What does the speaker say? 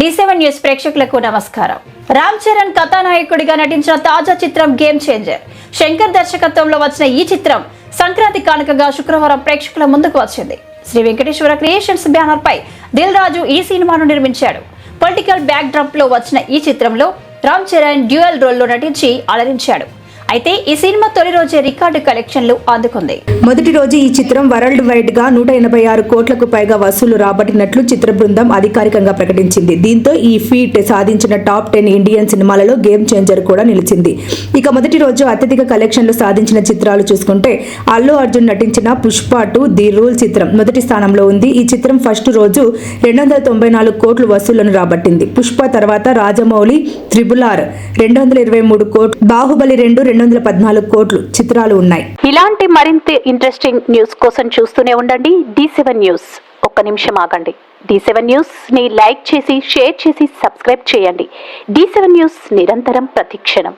D seven news ప్రేక్షకులకు నమస్కారం. రామ్ చరణ్ కథానాయకుడిగా నటించిన తాజా చిత్రం గేమ్ చేంజర్ శంకర్ దర్శకత్వంలో వచ్చిన ఈ చిత్రం సంక్రాంతి కానుకగా శుక్రవారం ప్రేక్షకుల ముందుకు వచ్చింది. శ్రీ వెంకటేశ్వర క్రియేషన్స్ బ్యానర్ పై దిల్ రాజు ఈ సినిమాను నిర్మించాడు. పొలిటికల్ బ్యాక్ డ్రాప్లో వచ్చిన ఈ చిత్రంలో రామ్ చరణ్ డ్యూయల్ రోల్లో నటించి అలరించాడు. అయితే ఈ సినిమా తొలి రోజే రికార్డు కలెక్షన్లు అందుకుంది మొదటి రోజు ఈ చిత్రం వరల్డ్ వైడ్గా నూట ఎనభై ఆరు కోట్లకు పైగా వసూలు రాబట్టినట్లు చిత్ర బృందం అధికారికంగా ప్రకటించింది. దీంతో ఈ ఫీట్ సాధించిన టాప్ టెన్ ఇండియన్ సినిమాలలో గేమ్ చేంజర్ కూడా నిలిచింది. ఇక మొదటి రోజు అత్యధిక కలెక్షన్లు సాధించిన చిత్రాలు చూసుకుంటే అల్లు అర్జున్ నటించిన పుష్ప టు ది రూల్ చిత్రం మొదటి స్థానంలో ఉంది. ఈ చిత్రం ఫస్ట్ రోజు రెండు వందల తొంభై నాలుగు కోట్లు వసూళ్ళను రాబట్టింది. పుష్ప తర్వాత రాజమౌళి త్రిబుల్ ఆర్ రెండు వందల ఇరవై మూడు కోట్లు బాహుబలి రెండు రెండు వందల పద్నాలుగు కోట్లు చిత్రాలు ఉన్నాయి. ఇలాంటి మరింత ఇంట్రెస్టింగ్ న్యూస్ కోసం చూస్తూనే ఉండండి. D seven news. ఒక్క నిమిషం ఆగండి. డి సెవెన్ న్యూస్ని లైక్ చేసి షేర్ చేసి సబ్స్క్రైబ్ చేయండి. డి సెవెన్ న్యూస్ నిరంతరం ప్రతిక్షణం.